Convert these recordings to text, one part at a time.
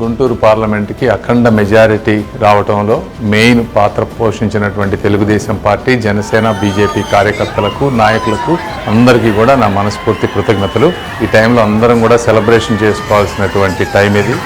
గుంటూరు పార్లమెంట్కి అఖండ మెజారిటీ రావటంలో మెయిన్ పాత్ర పోషించినటువంటి తెలుగుదేశం పార్టీ జనసేన బీజేపీ కార్యకర్తలకు నాయకులకు అందరికీ కూడా నా మనస్ఫూర్తి కృతజ్ఞతలు. ఈ టైంలో అందరం కూడా సెలబ్రేషన్ చేసుకోవాల్సినటువంటి టైం ఇది.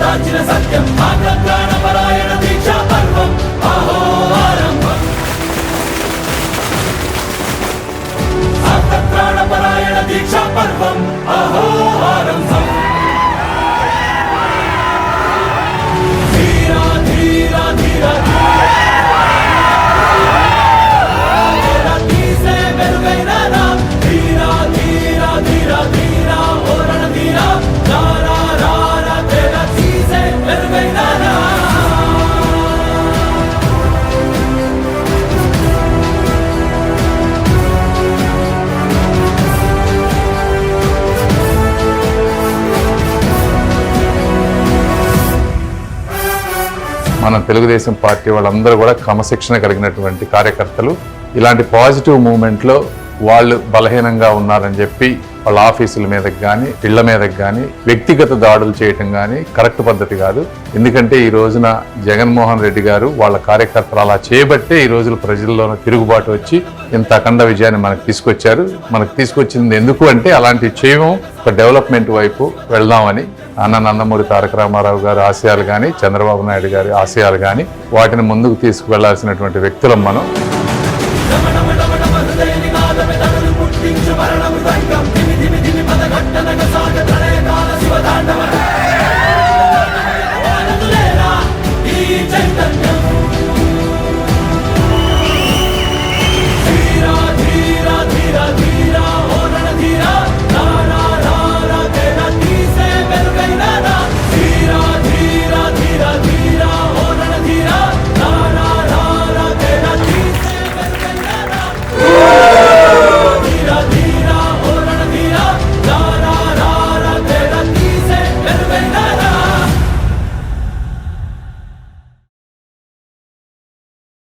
దాచిన సత్యం. ఆగ్రహ పరాయణ దీక్షా పర్వం. అహో ఆరంభం. ఆగ్రహ పరాయణ దీక్షా పర్వం. మన తెలుగుదేశం పార్టీ వాళ్ళందరూ కూడా క్రమశిక్షణ కలిగినటువంటి కార్యకర్తలు. ఇలాంటి పాజిటివ్ మూమెంట్లో వాళ్ళు బలహీనంగా ఉన్నారని చెప్పి వాళ్ళ ఆఫీసుల మీదకి కానీ ఇళ్ళ మీదకి కానీ వ్యక్తిగత దాడులు చేయటం కానీ కరెక్ట్ పద్ధతి కాదు. ఎందుకంటే ఈ రోజున జగన్మోహన్ రెడ్డి గారు వాళ్ళ కార్యకర్తలు అలా చేయబట్టే ఈ రోజున ప్రజల్లోనూ తిరుగుబాటు వచ్చి ఇంత అఖండ విజయాన్ని మనకు తీసుకొచ్చారు. మనకు తీసుకొచ్చింది ఎందుకు అంటే అలాంటి చేయము ఒక డెవలప్మెంట్ వైపు వెళ్దామని అన్న నందమూరి తారక రామారావు గారి ఆశయాలు కానీ చంద్రబాబు నాయుడు గారి ఆశయాలు కానీ వాటిని ముందుకు తీసుకువెళ్ళాల్సినటువంటి వ్యక్తులం మనం.